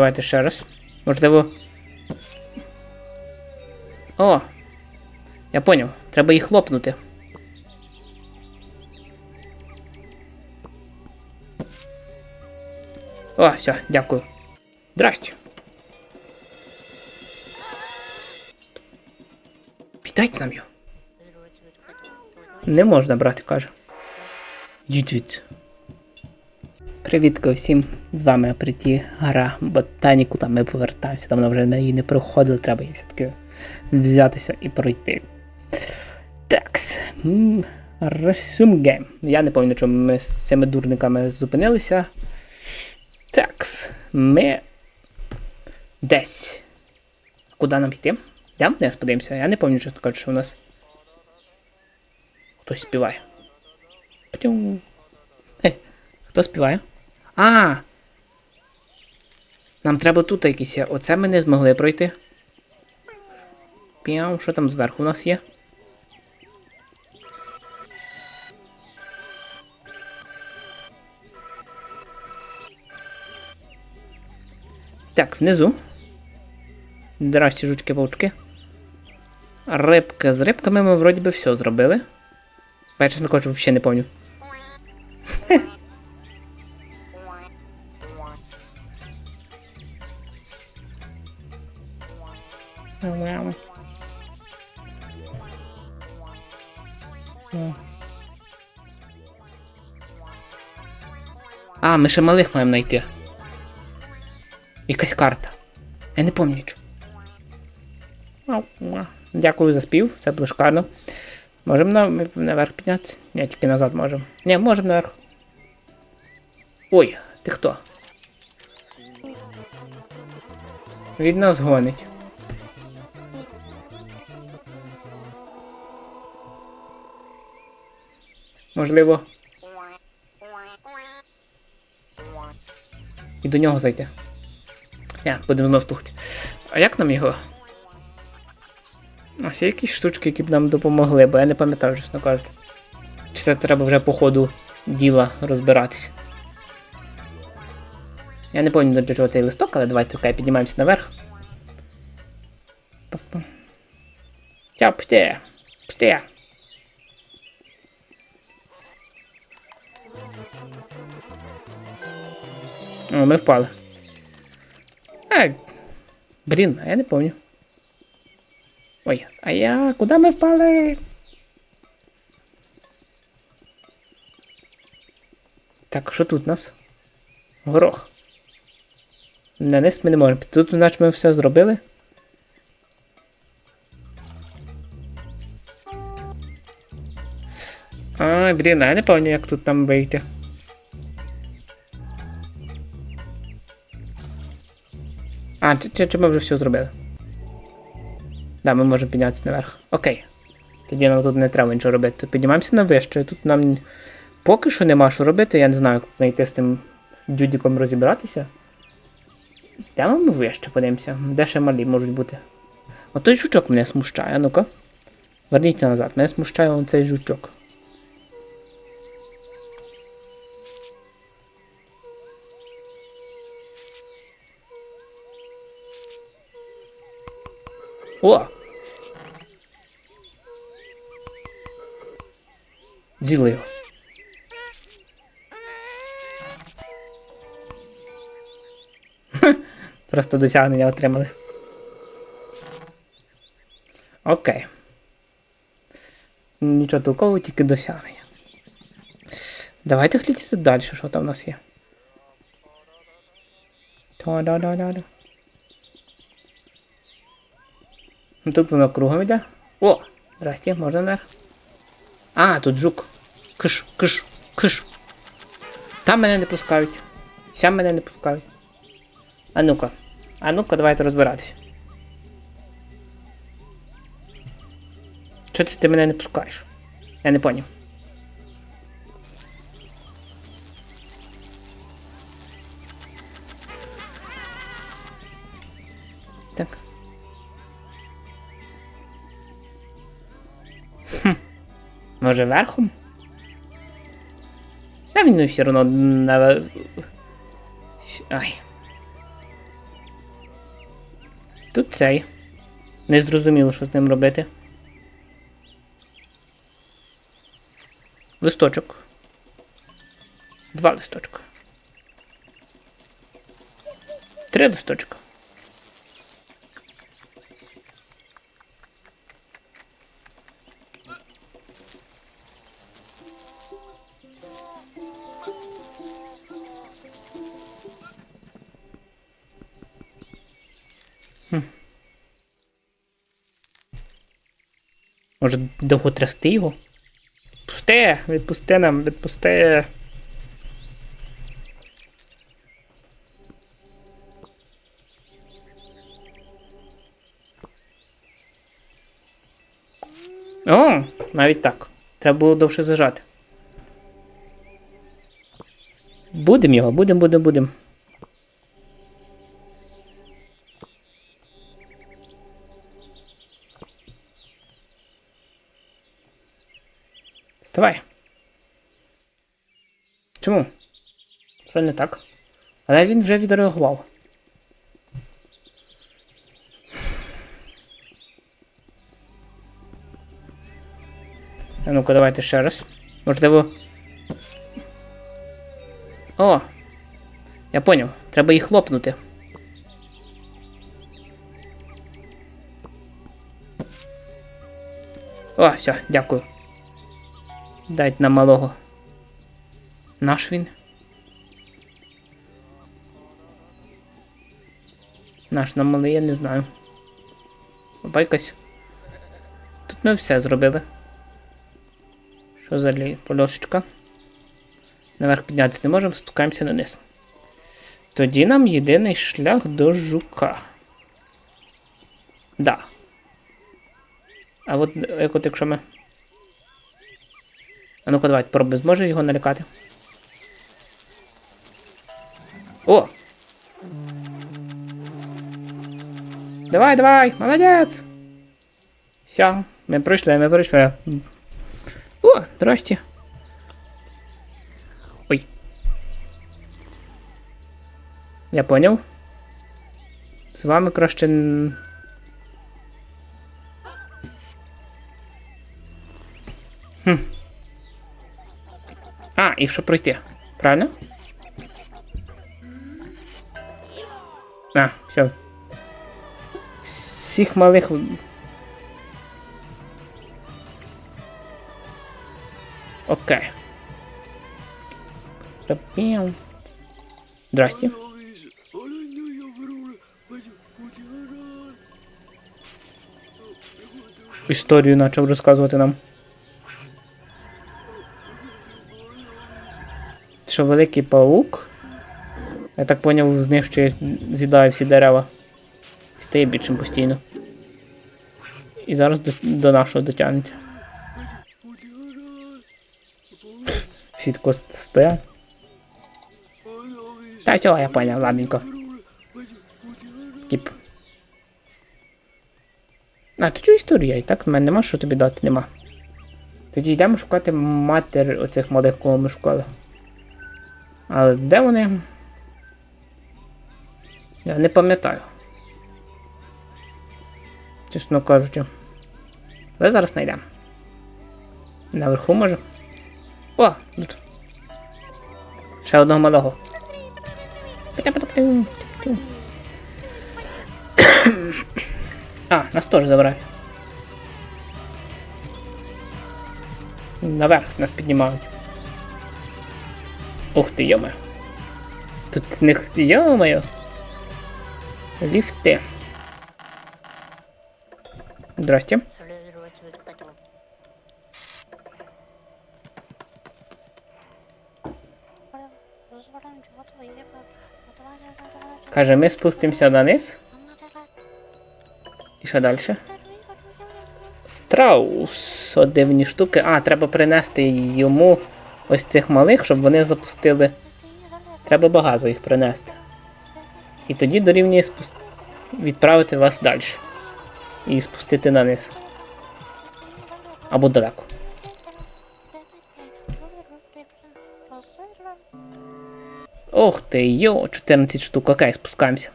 Давайте ще раз. Можливо. О! Я поняв. Треба їх хлопнути. О, все, дякую. Здрасте. Піддайте нам його. Не можна брати, каже. Йдіть від. Привітко всім! З вами Апреті гра Ботаніку, там ми повертаємося, давно вже на її не проходили, треба її все-таки взятися і пройти. Такс. Resume game. Я не пам'ятаю, чому ми з цими дурниками зупинилися. Такс. Ми десь. Куди нам йти? Йдемо вниз подивимося. Я не пам'ятаю, чесно кажучи, що у нас. Хтось співає. Е, хто співає? А! Нам треба тут якісь. Оце ми не змогли пройти. Піам, що там зверху у нас є? Так, внизу. Здрасті, жучки паучки Рибка з рибками ми вроді би все зробили. Я, чесно кажучи, взагалі не пам'ятаю. Мяу. О. А, ми ще малих маємо знайти. Якась карта. Я не пам'ятаю. Дякую за спів, це було шикарно. Можемо на, наверх піднятися? Ні, тільки назад можемо. Ні, можемо наверх. Ой, ти хто? Від нас гонить. Можливо. І до нього зайти. Ні, будемо знов слухати. А як нам його? Ось є якісь штучки, які б нам допомогли, бо я не пам'ятаю, чесно кажучи. Чи це треба вже по ходу діла розбиратися. Я не пам'ятаю, для чого цей листок, але давайте окей, піднімаємося наверх. Тя, пусти! Пусти! О, ми впали. Е, блін, а я не пам'ятаю. Ой, а я куди ми впали? Так, що тут у нас? Горох. На низ ми не можемо. Тут, значить, ми все зробили. Ай, блін, а я не пам'ятаю, як тут нам вийти. А, чи, чи, чи ми вже все зробили? Да, ми можемо піднятися наверх. Окей. Тоді нам тут не треба нічого робити. Піднімаємося на вище. Тут нам поки що нема що робити. Я не знаю, як знайти з цим дюдіком розібратися. Йдемо ми вище, подивимося. Де ще малі можуть бути. О той жучок мене смущає, ну-ка. Верніться назад, мене смущає цей жучок. О! З'їли його. Просто досягнення отримали. Окей. Нічого толкового, тільки досягнення. Давайте глядіти далі, що там у нас є. Та-да-да-да-да. Ну, Тут воно кругом йде. О! Здрасте, можна наверх. А, тут жук. Киш, киш, киш. Там мене не пускають. Сям мене не пускають. А ну-ка. А ну-ка, давайте розбиратися. Чого це ти мене не пускаєш? Я не поняв. Може верхом? Та він ну, все одно на. Ай. Тут цей. Не зрозуміло, що з ним робити. Листочок. Два листочка. Три листочка. Може довго трясти його? Пусти! Відпусти нам, відпусти. О, навіть так. Треба було довше зажати. Будем його, будем, будем, будем. Вставай. Чому? Що не так? Але він вже відреагував. А ну-ка, давайте ще раз. Можливо. О! Я поняв. Треба їх хлопнути. О, все, дякую. Дайте нам малого. Наш він. Наш нам малий, я не знаю. Опа якась. Тут ми все зробили. Що за лі... польошечка? Наверх піднятися не можемо, спускаємося наниз. Тоді нам єдиний шлях до жука. Да. А от як от якщо ми. А ну-ка, давайте пробуй, зможе його налякати. О! Давай, давай, молодець! Все, ми пройшли, ми пройшли. О, здрасте. Я поняв. З вами краще. Хм. А, і що пройти? Правильно? А, все. Всіх малих. Окей. Здрасте. Історію почав розказувати нам. Що великий паук. Я так поняв з них, що я з'їдаю всі дерева. Стає більшим постійно. І зараз до, до нашого дотягнеться. Всі тако стоять. Та все, я поняв, ладненько. А, то чого історія? І так в мене нема що тобі дати, нема. Тоді йдемо шукати матір оцих малих, кого ми шукали. Але де вони? Я не пам'ятаю. Чесно кажучи. Але зараз знайдемо. Наверху може. О! Тут. Ще одного малого. А, нас теж забрали. Наверх нас піднімають. Ух ти, йоме. Тут з них йомаю. Ліфти. Здрасте. Каже, ми спустимося вниз. І що далі? Страус. О, дивні штуки. А, треба принести йому ось цих малих, щоб вони запустили. Треба багато їх принести. І тоді дорівнює спус... відправити вас далі. І спустити на низ. Або далеко. Ох ти, йо, 14 штук, окей, спускаємося.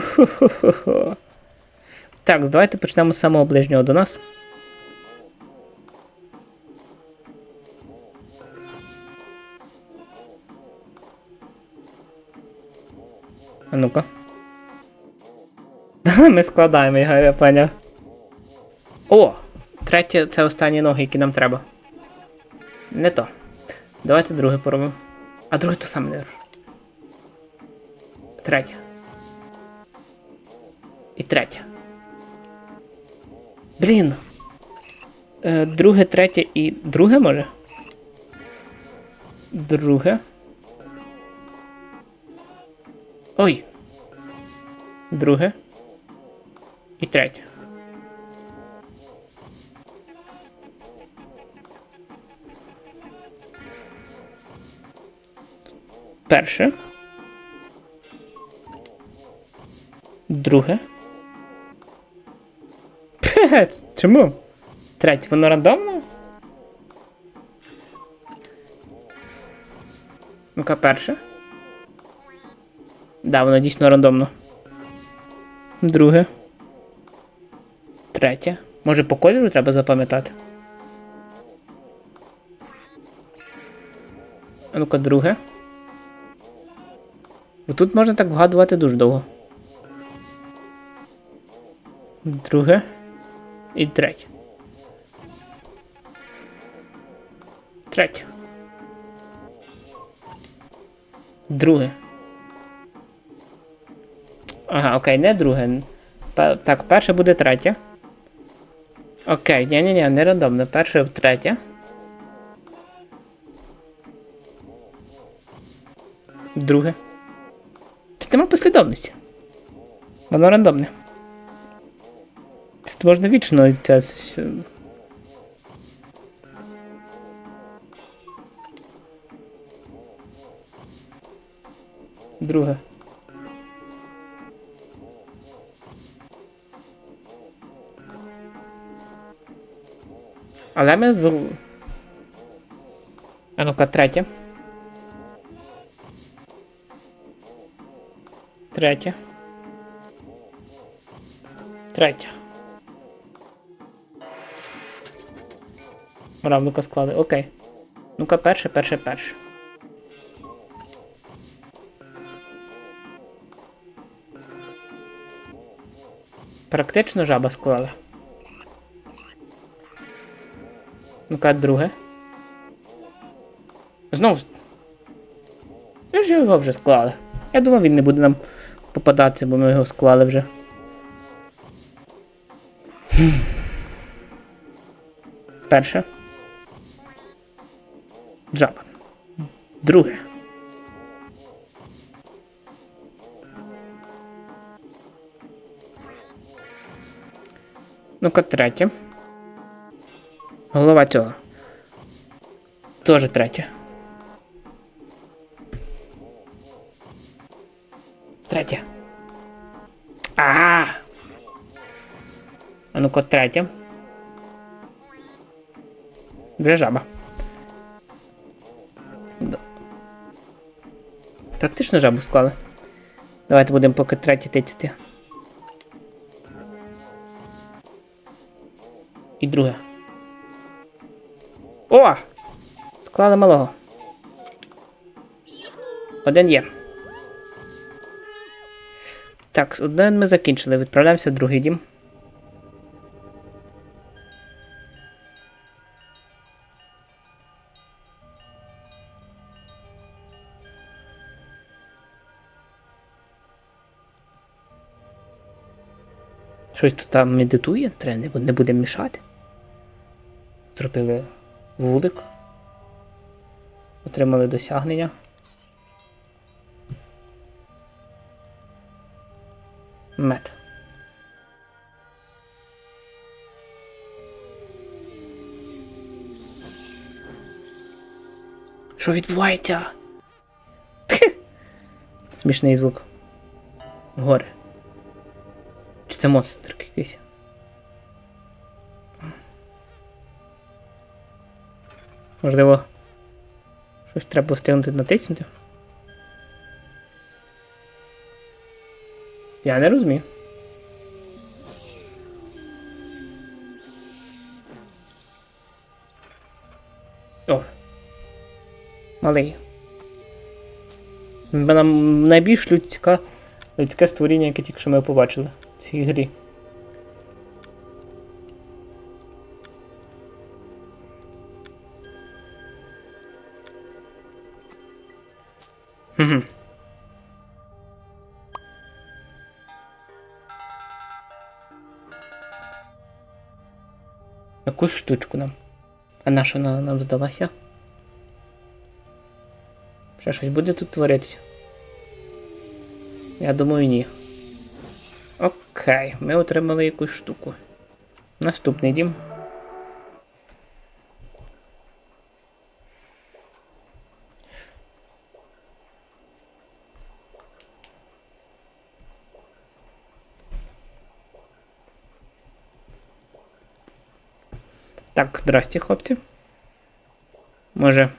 Ху-ху-ху-ху. Так, давайте почнемо з самого ближнього до нас. А ну-ка. Ми складаємо його, я поняв. О! Третє це останні ноги, які нам треба. Не то. Давайте друге поробимо. А друге то саме не. Третє. І третє. Блін. Е, друге, третє і друге може? Друге. Ой. Друге. І третє. Перше. Друге. Пе, чому? Третє, воно рандомно? Ну-ка, перше. Да, воно дійсно рандомно. Друге. Третє. Може по кольору треба запам'ятати? Ну-ка, друге. Бо тут можна так вгадувати дуже довго. Друге. І третє. Третє. Друге. Ага, окей, не друге. Так, перше буде третє. Окей, ні-ні-ні, не рандомно. Перше третє. Друге. Тут нема послідовності. Воно рандомне. Тут можна вічно це. с- Друге. Але ми в. А ну-ка, третє. Третє. Третє. Равнука склади. Окей. Ну-ка, перше, перше, перше. Практично жаба склала. Ну-ка, друге. Знову. ж- Ми ж його вже склали. Я думав, він не буде нам попадатися, бо ми його склали вже. Перше. Жаба. Друге. Ну-ка, третє. Голова цього. Тоже третє. Третє. А. А ну-ка, третє. Вже жаба. Практично жабу склали. Давайте будемо поки третє тицяти. І друге. О! Склали малого. Один є. Так, з один ми закінчили. Відправляємося в другий дім. Щось тут там медитує, треба не бу- не буде мішати. Зробили вулик. Отримали досягнення. Мед. Що відбувається? Смішний звук. Горе. Це монстр якийсь? Можливо, щось треба встигнути натиснути. Я не розумію. О. Малий. Нам найбільш людська, людське створіння, яке тільки що ми побачили цій грі. Штучку нам. А що вона нам здалася? Ще щось буде тут творитися? Я думаю, ні. Окей, ми отримали якусь штуку. Наступний дім. Так, здрасте, хлопці. Може.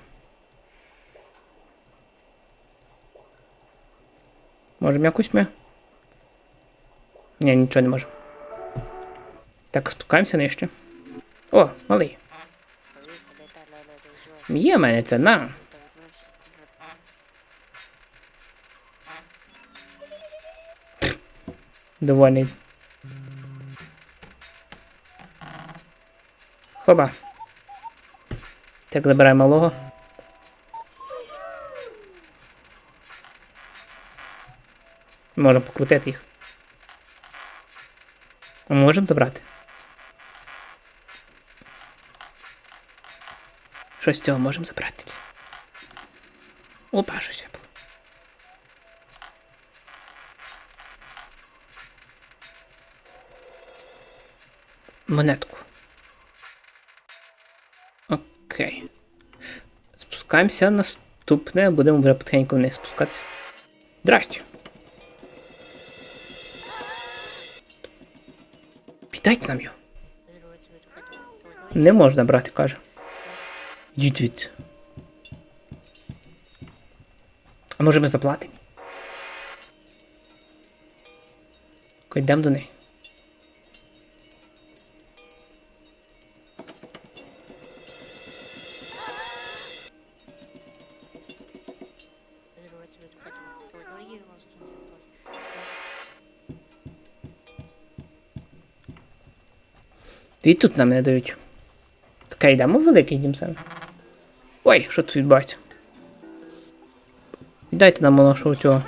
Можемо якусь ми? Ні, нічого не можемо. Так, спускаємося нижче. О, малий. Є в мене це, на. Довольний. Хоба. Так, забираємо малого. Можемо покрутити їх. А Можемо забрати. Щось з цього можемо забрати. Опа, щось випало. Монетку. Окей. Спускаємося наступне, будемо вже потихеньку вниз спускатися. Здрасте. Піддайте нам його. Не можна брати, каже. Йдіть від. А може ми заплатимо? Йдемо до неї. І тут нам не дають. Таке йдемо великий дім саме. Ой, що тут відбувається? Віддайте нам нашого цього.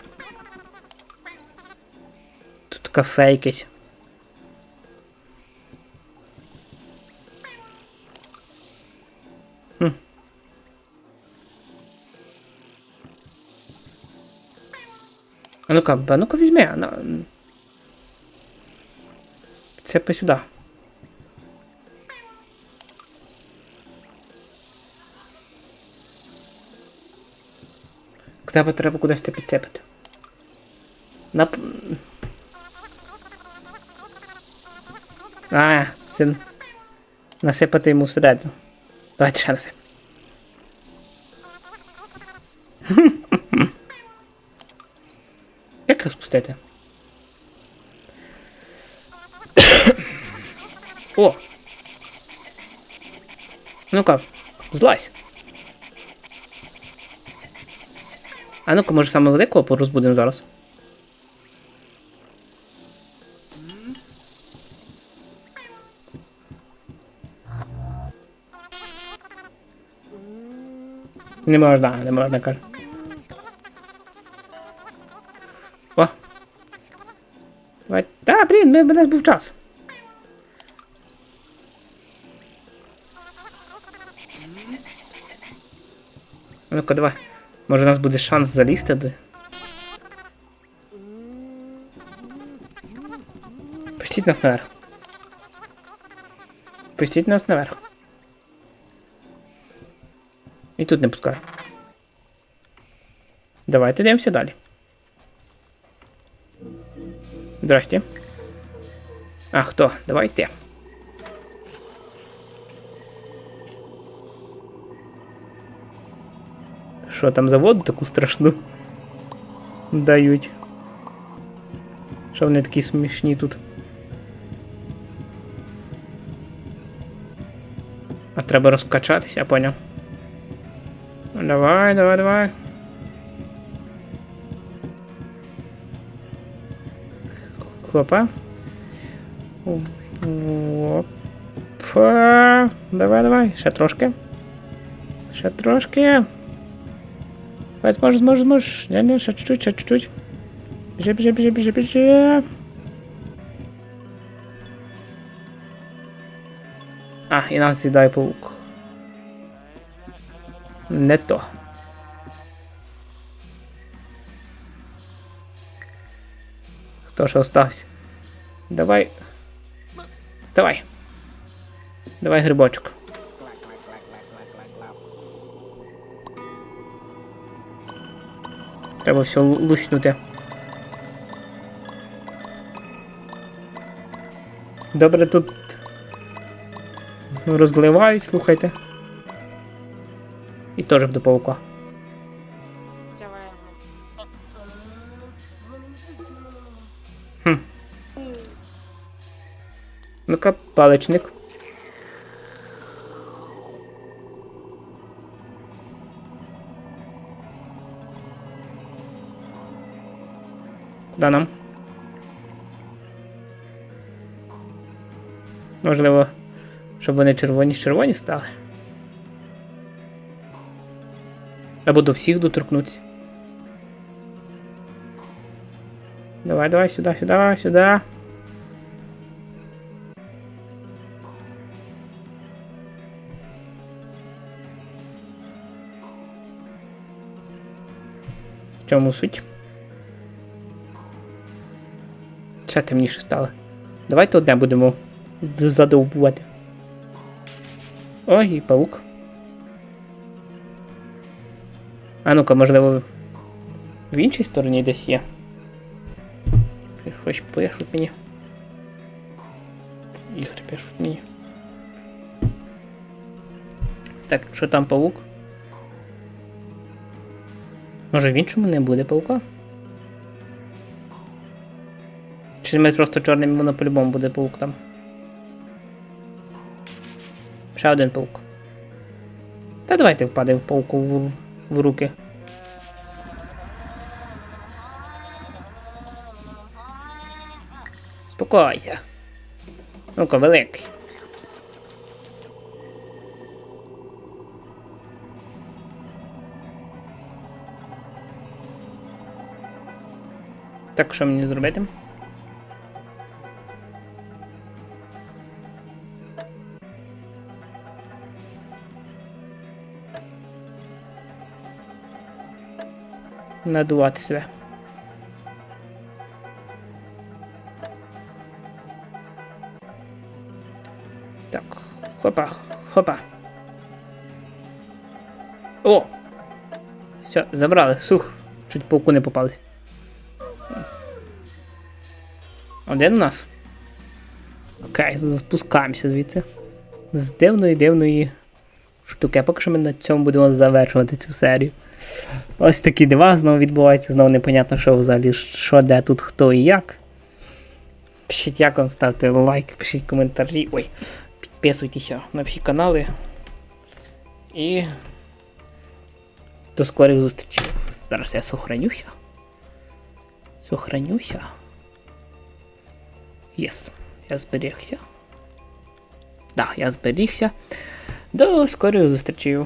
Тут кафе якесь. А ну-ка, а ну-ка візьми, а на... Це сюди. Тебе треба кудись це підцепити. Нап... А, це насипати йому всередину. Давайте ще насип. Як його спустити? О! Ну-ка, злазь. А ну-ка, може саме великого порозбудемо зараз. Не можна, не можна, каже. О! Давай. Та, блін, ми, нас був час. Ну-ка, давай. Може у нас буде шанс залізти до. Пустіть нас наверх. Пустіть нас наверх. І тут не пускаю. Давайте дивимося далі. Здрасте. А хто? Давайте. Що там за воду таку страшну дають? Що вони такі смішні тут. А треба розкачатися, я поняв. Ну, Давай, давай, давай. Хопа. Опа. Давай, давай. Ще трошки. Ще трошки. Давай, зможеш, зможеш, зможеш. Ні, ні, ще чуть-чуть, ще чуть-чуть. Біжи, біжи, біжи, біжи, біжи. А, і нас з'їдає паук. Не то. Хто ж остався? Давай. Давай. Давай грибочок. Треба все лу- лущнути. Добре тут розливають, слухайте. І теж до паука. Ну-ка, паличник. Куда нам? Можливо, щоб вони червоні червоні стали. Або до всіх доторкнуться. Давай, давай, сюди, сюди, сюди. В чому суть? Ще темніше стало. Давайте одне будемо задовбувати. Ой, і паук. А ну-ка, можливо, в іншій стороні десь є. Щось пишуть мені. Ігри пишуть мені. Так, що там паук? Може в іншому не буде паука? Чи просто чорним воно по-любому буде паук там? Ще один паук. Та давайте впаде в пауку в, в руки. Спокойся. Ну-ка, великий. Так, що мені зробити? Надувати себе. Так, хопа, хопа. О! Все, забрали, сух. Чуть по оку не попались. Один у нас. Окей, спускаємося звідси. З дивної дивної штуки. Поки що ми на цьому будемо завершувати цю серію. Ось такі дива знову відбуваються, знову непонятно, що взагалі, що де тут, хто і як. Пишіть як вам, ставте лайк, пишіть коментарі. Ой, підписуйтеся на всі канали. І до скорих зустрічей. Зараз я сохранюся. Сохранюся. Єс, я зберігся. Да, я зберігся. До скорих зустрічей.